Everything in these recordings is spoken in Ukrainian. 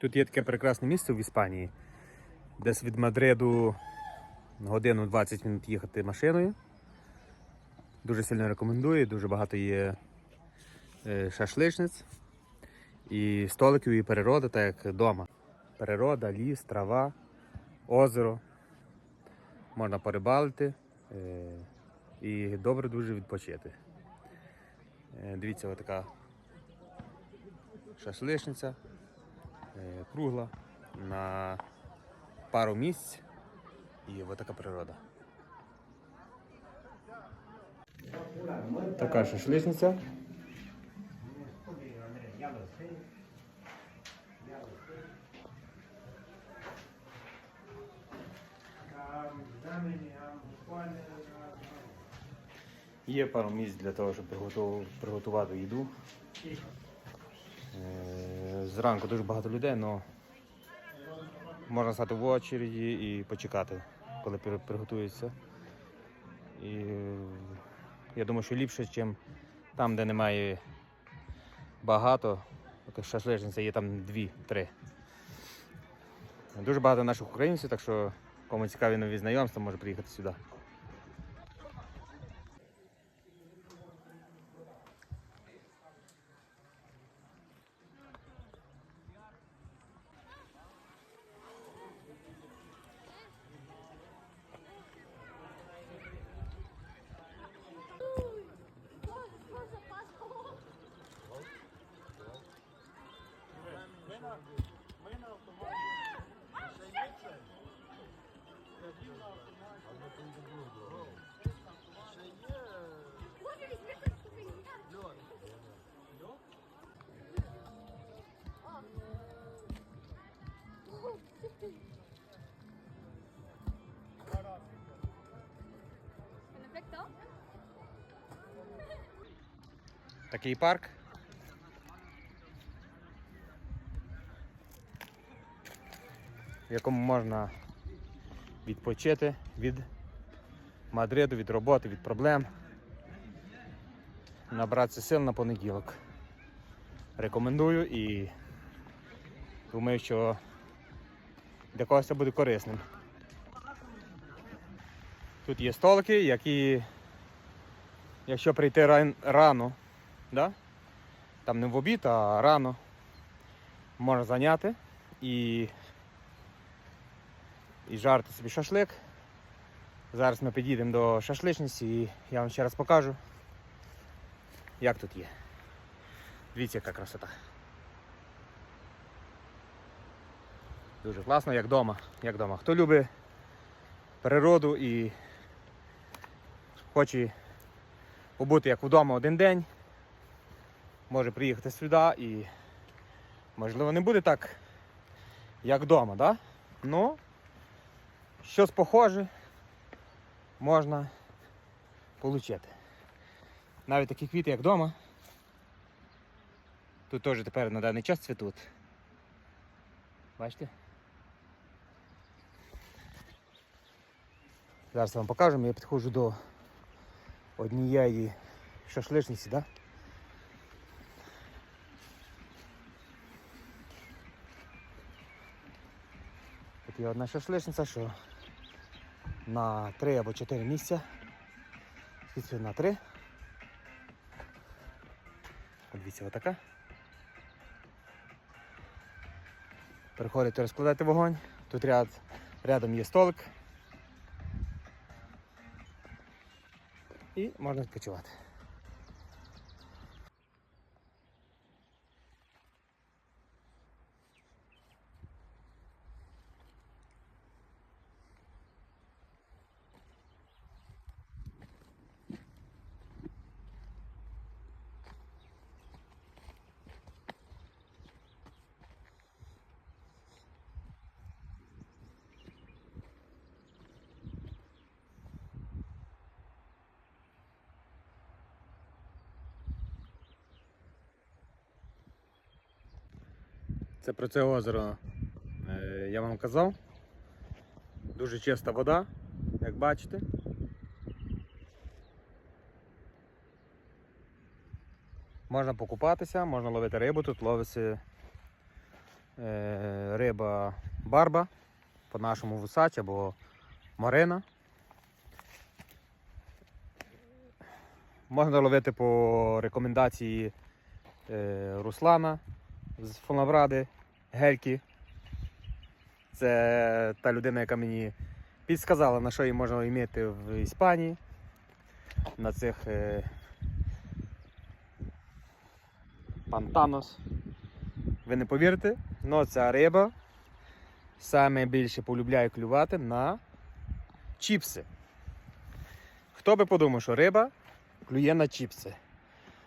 Тут є таке прекрасне місце в Іспанії, десь від Мадриду годину 20 минут їхати машиною. Дуже сильно рекомендую, дуже багато є е, шашличниць і столиків, і природа, так як вдома. Природа, ліс, трава, озеро. Можна порибалити е, і добре дуже відпочити. Е, Дивіться, ось така шашличниця кругла на пару місць і така природа. Така шашличниця. Є пару місць для того, щоб приготу- приготувати їду. Е, Зранку дуже багато людей, але можна стати в очереді і почекати, коли при- приготується. І я думаю, що ліпше, ніж там, де немає багато, шашличниця є там дві-три. Дуже багато наших українців, так що кому цікаві нові знайомства, може приїхати сюди. ¿En efecto? Такий парк. В якому можна відпочити від Мадриду, від роботи, від проблем. Набратися сил на понеділок. Рекомендую і думаю, що для когось це буде корисним. Тут є столики, які, якщо прийти ран- рано, да? там не в обід, а рано, можна зайняти і, і жарти собі шашлик. Зараз ми підійдемо до шашличниці і я вам ще раз покажу, як тут є. Дивіться, яка красота. Дуже класно, як вдома. Як вдома. Хто любить природу і хоче побути як вдома один день, може приїхати сюди і можливо не буде так, як вдома, да? Ну, щось похоже можна отримати. Навіть такі квіти, як вдома. Тут теж тепер на даний час цвітуть. Бачите? Зараз вам покажу, я підходжу до однієї шашличниці, да? Є одна шашличниця, що на 3 або 4 місця. Звідси на 3. Дивіться, отака. Приходите розкладати вогонь. Тут ряд, рядом є столик. І можна відпочивати. Це про це озеро е, я вам казав. Дуже чиста вода, як бачите. Можна покупатися, можна ловити рибу, тут ловиться е, риба барба, по-нашому вусач або марина. Можна ловити по рекомендації е, Руслана з Фонавради, Гельки. Це та людина, яка мені підсказала, на що її можна іміти в Іспанії. На цих е, пантанос. Ви не повірите, але ця риба саме більше полюбляє клювати на чіпси. Хто би подумав, що риба клює на чіпси.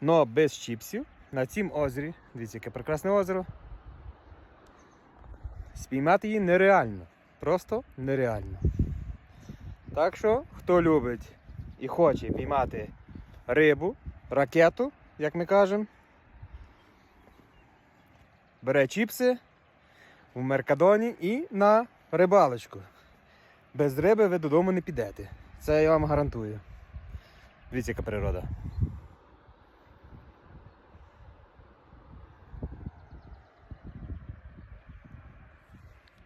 Но без чіпсів на цім озері, дивіться, яке прекрасне озеро. Спіймати її нереально. Просто нереально. Так що, хто любить і хоче піймати рибу, ракету, як ми кажемо, бере чіпси в Меркадоні і на рибалочку. Без риби ви додому не підете. Це я вам гарантую. Дивіться, яка природа.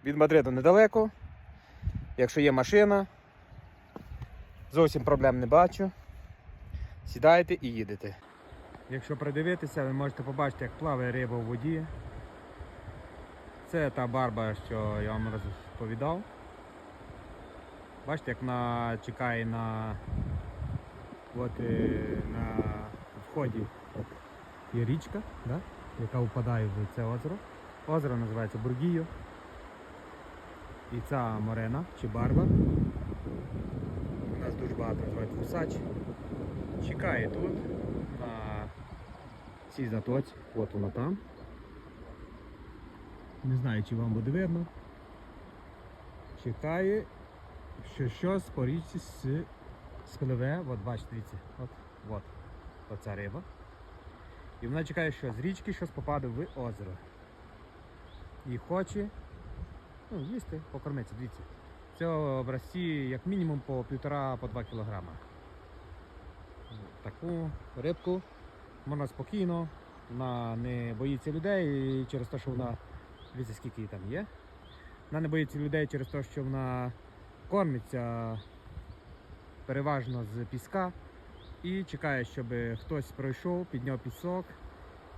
Від Мадриду недалеко. Якщо є машина, зовсім проблем не бачу. Сідайте і їдете. Якщо придивитися, ви можете побачити, як плаває риба у воді. Це та барба, що я вам розповідав. Бачите, як вона чекає на, от, е, на вході є річка, да? яка впадає в це озеро. Озеро називається Бургію. І ця морена чи барба. У нас дуже багато називають гусач. Чекає тут на цій затоці. От вона там. Не знаю, чи вам буде видно. Чекає, що щось по річці спливе. От бачите, от, от, оця риба. І вона чекає, що з річки щось попаде в озеро. І хоче ну, їсти, покормитися, дивіться. Це образці як мінімум по півтора по два кілограма. Таку рибку можна спокійно, вона не боїться людей і через те, що вона, дивіться скільки її там є. Вона не боїться людей через те, що вона кормиться переважно з піска і чекає, щоб хтось пройшов, підняв пісок,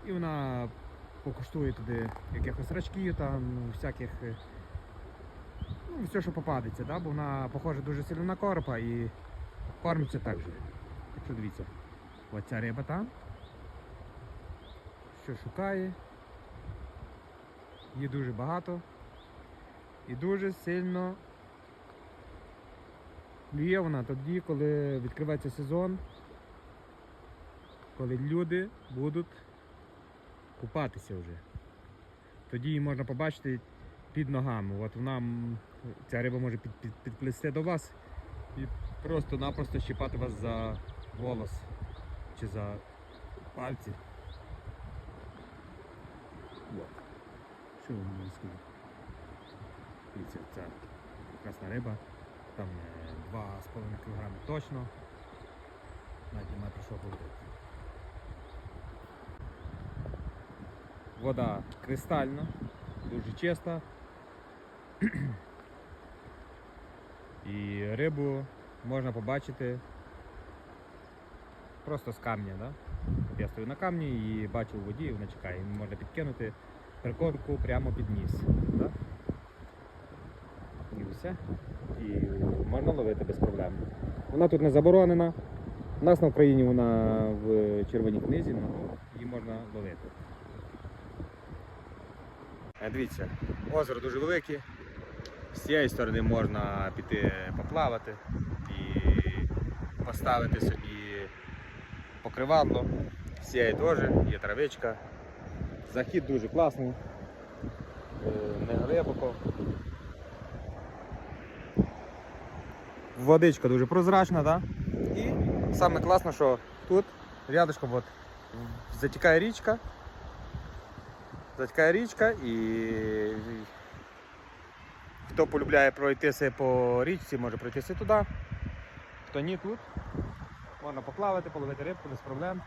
і вона покуштує туди якихось рачків, там, всяких, ну, все, що попадеться, да? бо вона похожа дуже сильно на коропа і кормиться так же. Так що дивіться, оця риба там, що шукає, її дуже багато і дуже сильно клює вона тоді, коли відкривається сезон, коли люди будуть купатися вже. Тоді її можна побачити під ногами. От вона, ця риба може під, під, підплисти до вас і просто-напросто щипати вас за волос чи за пальці. От. Що ви можете сказати? Дивіться, ця красна риба, там е, 2,5 кг точно. Навіть немає про що говорити. Вода кристальна, дуже чиста. І рибу можна побачити просто з камня. Да? Я стою на камні і бачу у воді, вона чекає. Можна підкинути прикормку прямо під ніс. Да? І все. І можна ловити без проблем. Вона тут не заборонена. У нас на Україні вона в червоній книзі, але її можна ловити. Е, Дивіться, озеро дуже велике. З цієї сторони можна піти поплавати і поставити собі покривадло. З цієї теж є травичка. Захід дуже класний, е, не глибоко. Водичка дуже прозрачна, да? і саме класно, що тут рядышком от, затікає річка. Затікає річка і Хто полюбляє пройтися по річці, може пройтися туди. Хто ні тут. Можна поплавати, половити рибку, без проблем.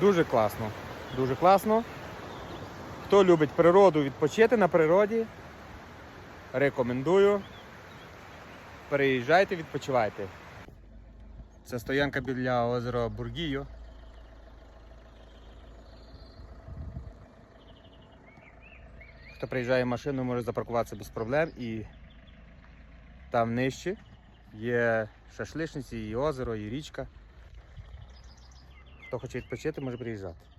Дуже класно, дуже класно. Хто любить природу відпочити на природі, рекомендую. Переїжджайте, відпочивайте. Це стоянка біля озера Бургію. Хто приїжджає машиною, може запаркуватися без проблем і там нижче є шашличниці, і озеро, і річка. Хто хоче відпочити, може приїжджати.